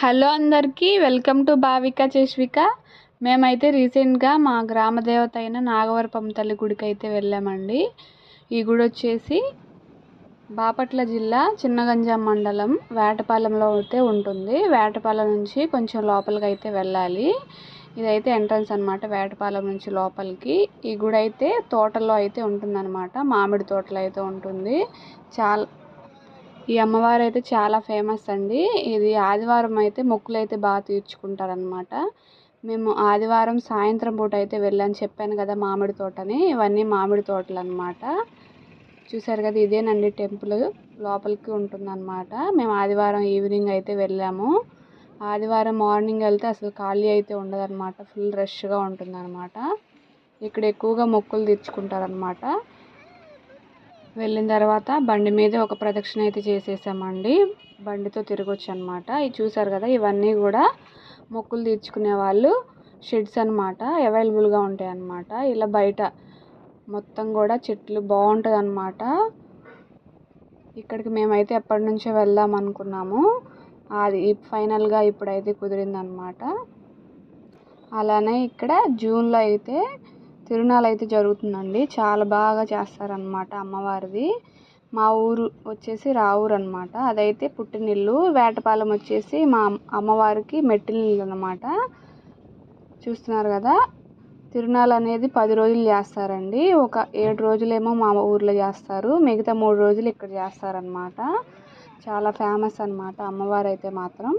Hello అందరికీ welcome to Bhavika Cheshvika. మేమైతే రీసెంట్గా మా గ్రామ దేవత అయిన నాగవరపం తల్లి గుడికి అయితే వెళ్ళామండి. ఈ గుడి వచ్చేసి బాపట్ల జిల్లా చిన్నగంజాం మండలం వేటపాలెంలో అయితే ఉంటుంది. వేటపాలెం నుంచి కొంచెం లోపలికి అయితే వెళ్ళాలి. ఇదైతే ఎంట్రన్స్ అనమాట వేటపాలెం నుంచి లోపలికి. ఈ గుడి అయితే తోటలో అయితే ఉంటుందన్నమాట. మామిడి తోటలో అయితే ఉంటుంది. చాలా ఈ అమ్మవారు అయితే చాలా ఫేమస్ అండి. ఇది ఆదివారం అయితే మొక్కులు అయితే బాగా తీర్చుకుంటారనమాట మేము ఆదివారం సాయంత్రం పూట అయితే వెళ్ళని చెప్పాను కదా మామిడి తోటని. ఇవన్నీ మామిడి తోటలు అనమాట చూసారు కదా ఇదేనండి టెంపుల్. లోపలికి ఉంటుందన్నమాట. మేము ఆదివారం ఈవినింగ్ అయితే వెళ్ళాము. ఆదివారం మార్నింగ్ వెళ్తే అసలు ఖాళీ అయితే ఉండదన్నమాట. ఫుల్ రష్గా ఉంటుందన్నమాట. ఇక్కడ ఎక్కువగా మొక్కులు తీర్చుకుంటారనమాట వెళ్ళిన తర్వాత బండి మీద ఒక ప్రదక్షిణ అయితే చేసేసామండి. బండితో తిరగొచ్చు అనమాట ఇది చూసారు కదా ఇవన్నీ కూడా మొక్కులు తీర్చుకునే వాళ్ళు షెడ్స్ అనమాట అవైలబుల్గా ఉంటాయి అన్నమాట ఇలా బయట మొత్తం కూడా చెట్లు బాగుంటుంది అనమాట ఇక్కడికి మేమైతే ఎప్పటి నుంచో వెళ్దాం అనుకున్నాము. అది ఫైనల్గా ఇప్పుడైతే కుదిరిందనమాట అలానే ఇక్కడ జూన్లో అయితే తిరునాళ్ళు అయితే జరుగుతుందండి. చాలా బాగా చేస్తారనమాట అమ్మవారిది. మా ఊరు వచ్చేసి రావూరు అనమాట అదైతే పుట్టినిల్లు వేటపాలెం వచ్చేసి మా అమ్మవారికి మెట్టినిల్లు అనమాట చూస్తున్నారు కదా తిరునాళ్ళు అనేది పది రోజులు చేస్తారండి. ఒక ఏడు రోజులేమో మా ఊర్లో చేస్తారు. మిగతా మూడు రోజులు ఇక్కడ చేస్తారనమాట చాలా ఫేమస్ అనమాట అమ్మవారు అయితే మాత్రం.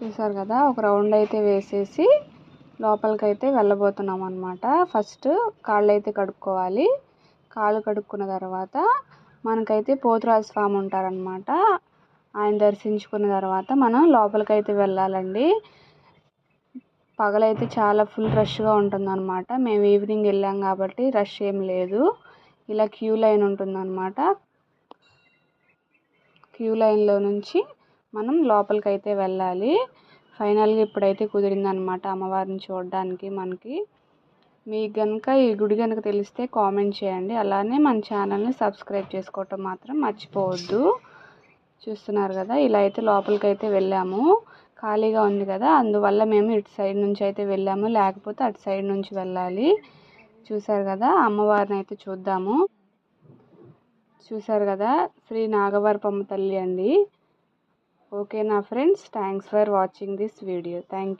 చూసారు కదా ఒక రౌండ్ అయితే వేసేసి లోపలికి అయితే వెళ్ళబోతున్నాం అనమాట ఫస్ట్ కాళ్ళు అయితే కడుక్కోవాలి. కాళ్ళు కడుక్కున్న తర్వాత మనకైతే పోతురాజు స్వామి ఉంటారనమాట ఆయన దర్శించుకున్న తర్వాత మనం లోపలికి అయితే వెళ్ళాలండి. పగలైతే చాలా ఫుల్ రష్గా ఉంటుందన్నమాట. మేము ఈవినింగ్ వెళ్ళాం కాబట్టి రష్ ఏం లేదు. ఇలా క్యూ లైన్ ఉంటుందన్నమాట. క్యూ లైన్లో నుంచి మనం లోపలికి అయితే వెళ్ళాలి. ఫైనల్గా ఇప్పుడైతే కుదిరిందనమాట అమ్మవారిని చూడడానికి మనకి. మీకు కనుక ఈ గుడి కనుక తెలిస్తే కామెంట్ చేయండి. అలానే మన ఛానల్ని సబ్స్క్రైబ్ చేసుకోవటం మాత్రం మర్చిపోవద్దు. చూస్తున్నారు కదా ఇలా అయితే లోపలికి అయితే వెళ్ళాము. ఖాళీగా ఉంది కదా అందువల్ల మేము ఇటు సైడ్ నుంచి అయితే వెళ్ళాము. లేకపోతే అటు సైడ్ నుంచి వెళ్ళాలి. చూసారు కదా అమ్మవారిని అయితే చూద్దాము. చూసారు కదా శ్రీ నాగవరపమ్మ తల్లి అండి. ఓకేనా friends thanks for watching this video thank